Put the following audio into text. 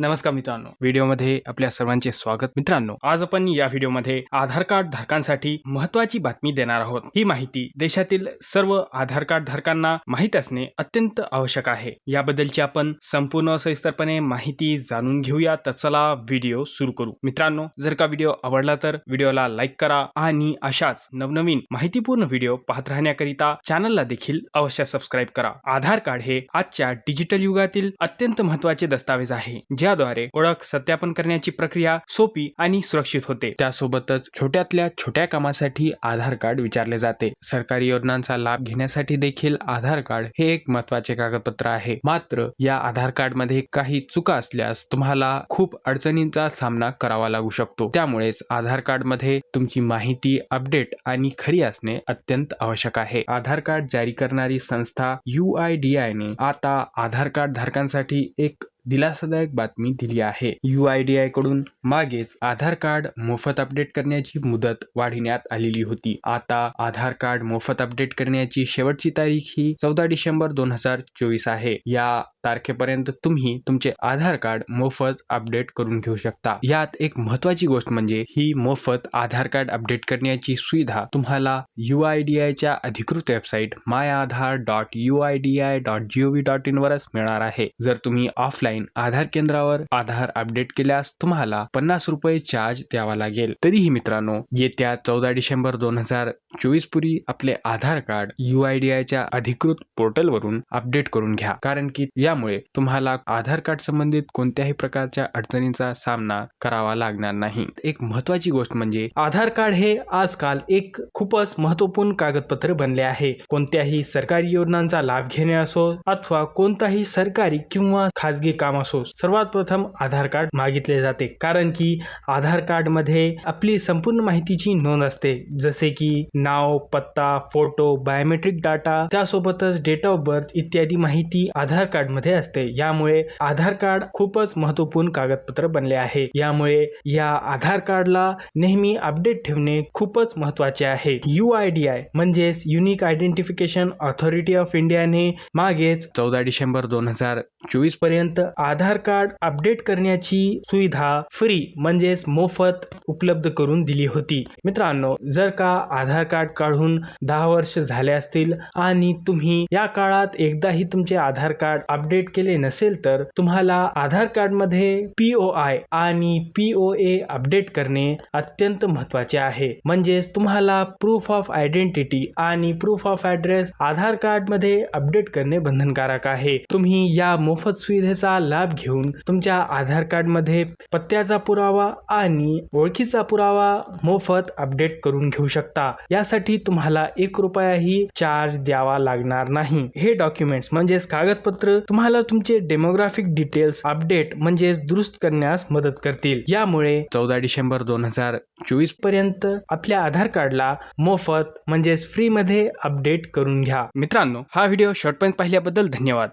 नमस्कार मित्रांनो. व्हिडिओमध्ये आपल्या सर्वांचे स्वागत. मित्रांनो आज आपण या व्हिडिओमध्ये आधार कार्ड धारकांसाठी महत्वाची बातमी देणार आहोत. ही माहिती देशातील सर्व आधार कार्ड धारकांना माहीत असणे अत्यंत आवश्यक आहे. याबद्दलची आपण संपूर्ण सविस्तरपणे माहिती जाणून घेऊया तर चला व्हिडिओ सुरू करू. मित्रांनो जर का व्हिडिओ आवडला तर व्हिडिओला लाईक करा आणि अशाच नवनवीन माहितीपूर्ण व्हिडिओ पाहत राहण्याकरिता चॅनलला देखील अवश्य सबस्क्राईब करा. आधार कार्ड हे आजच्या डिजिटल युगातील अत्यंत महत्त्वाचे दस्तावेज आहे. ज्याद्वारे ओळख सत्यापन करण्याची प्रक्रिया सोपी आणि सुरक्षित होते. त्यासोबतच छोट्यातल्या छोट्या कामासाठी आधार कार्ड विचारले जाते. सरकारी योजनांचा लाभ घेण्यासाठी देखील आधार कार्ड हे एक महत्त्वाचे कागदपत्र आहे. मात्र या आधार कार्डमध्ये काही चुका असल्यास तुम्हाला खूप अडचणींचा सामना करावा लागू शकतो. त्यामुळेच आधार कार्डमध्ये तुमची माहिती अपडेट आणि खरी असणे अत्यंत आवश्यक आहे. आधार कार्ड जारी करणारी संस्था यू आय डी आय ने आता आधार कार्ड धारकांसाठी एक दिलासादायक बातमी दिली आहे. यू आय डी आयकडून मागेच आधार कार्ड मोफत अपडेट करण्याची मुदत वाढविण्यात आलेली होती. आता आधार कार्ड मोफत अपडेट करण्याची शेवटची तारीख ही चौदा डिसेंबर दोन हजार चोवीस आहे. या तारखेपर्यंत तुम्ही तुमचे आधार कार्ड मोफत अपडेट करून घेऊ शकता. यात एक महत्वाची गोष्ट म्हणजे ही मोफत आधार कार्ड अपडेट करण्याची सुविधा तुम्हाला यू आय डी आयच्या अधिकृत website my Aadhaar dot U I D I dot gov dot in वरच मिळणार आहे. जर तुम्ही ऑफलाईन आधार केंद्रावर आधार अपडेट केल्यास तुम्हाला पन्नास रुपये चार्ज द्यावा लागेल. तरीही मित्रांनो येत्या चौदा डिसेंबर दोन हजार चोवीस पूर्वी आपले Aadhaar card U I D आयच्या अधिकृत पोर्टलवरून अपडेट करून घ्या. कारण की यामुळे तुम्हाला आधार कार्ड संबंधित कोणत्याही प्रकारच्या अडचणींचा सामना करावा लागणार नाही. एक महत्वाची गोष्ट म्हणजे आधार कार्ड हे आजकाल एक खूपच महत्त्वपूर्ण कागदपत्र बनले आहे. कोणत्याही सरकारी योजनांचा लाभ घेणे असो अथवा कोणताही सरकारी किंवा खाजगी काम असो सर्वात प्रथम आधार कार्ड मागितले जाते. कारण की आधार कार्डमध्ये आपली संपूर्ण माहितीची नोंद असते. जसे की नाव पत्ता फोटो बायोमेट्रिक डाटा त्यासोबतच डेट ऑफ बर्थ इत्यादी माहिती आधार कार्ड मध्ये असते. यामुळे आधार कार्ड खूपच महत्त्वपूर्ण कागदपत्र बनले आहे. यामुळे या आधार कार्डला नेहमी अपडेट ठेवणे खूपच महत्त्वाचे आहे. यू आय डी आय म्हणजेच युनिक आयडेंटिफिकेशन ऑथॉरिटी ऑफ इंडियाने मागेच चौदा डिसेंबर दोन हजार चोवीसपर्यंत आधार कार्ड अपडेट करण्याची सुविधा फ्री म्हणजेच मोफत उपलब्ध करून दिली होती. मित्रांनो जर का आधार कार्ड काढून दहा वर्ष झाले असतील आणि तुम्ही या काळात एकदाही तुमचे आधार कार्ड अपडेट केले नसेल तर तुम्हाला आधार कार्डमध्ये पी ओ आय आणि पी ओ ए अपडेट करणे अत्यंत महत्त्वाचे आहे. म्हणजेच तुम्हाला प्रूफ ऑफ आयडेंटिटी आणि प्रूफ ऑफ ऍड्रेस आधार कार्डमध्ये अपडेट करणे बंधनकारक आहे. तुम्ही या मोफत सुविधेचा लाभ घेऊन तुमच्या आधार कार्डमध्ये पत्त्याचा पुरावा आणि ओळखीचा पुरावा मोफत अपडेट करून घेऊ शकता. यासाठी तुम्हाला एक रुपयाही चार्ज द्यावा लागणार नाही. हे डॉक्युमेंट्स म्हणजेच कागदपत्र तुम्हाला तुमचे डेमोग्राफिक डिटेल्स अपडेट म्हणजेच दुरुस्त करण्यास मदत करतील. यामुळे चौदा डिसेंबर दोन हजार चोवीसपर्यंत आपल्या आधार कार्डला मोफत म्हणजेच फ्री मध्ये अपडेट करून घ्या. मित्रांनो हा व्हिडिओ शॉर्टपर्यंत पाहिल्याबद्दल धन्यवाद.